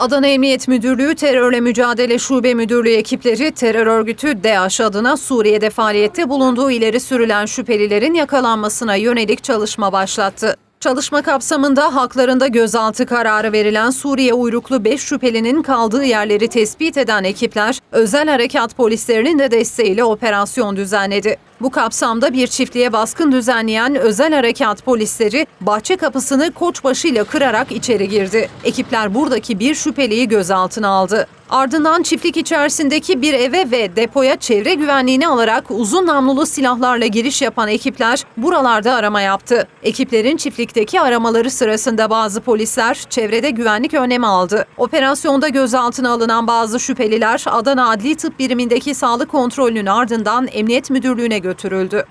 Adana Emniyet Müdürlüğü Terörle Mücadele Şube Müdürlüğü ekipleri terör örgütü DAEŞ adına Suriye'de faaliyette bulunduğu ileri sürülen şüphelilerin yakalanmasına yönelik çalışma başlattı. Çalışma kapsamında haklarında gözaltı kararı verilen Suriye uyruklu 5 şüphelinin kaldığı yerleri tespit eden ekipler, özel harekat polislerinin de desteğiyle operasyon düzenledi. Bu kapsamda bir çiftliğe baskın düzenleyen özel harekat polisleri bahçe kapısını koçbaşıyla kırarak içeri girdi. Ekipler buradaki bir şüpheliyi gözaltına aldı. Ardından çiftlik içerisindeki bir eve ve depoya çevre güvenliğini alarak uzun namlulu silahlarla giriş yapan ekipler buralarda arama yaptı. Ekiplerin çiftlikteki aramaları sırasında bazı polisler çevrede güvenlik önlemi aldı. Operasyonda gözaltına alınan bazı şüpheliler Adana Adli Tıp Birimindeki sağlık kontrolünün ardından Emniyet Müdürlüğü'ne götürüldü.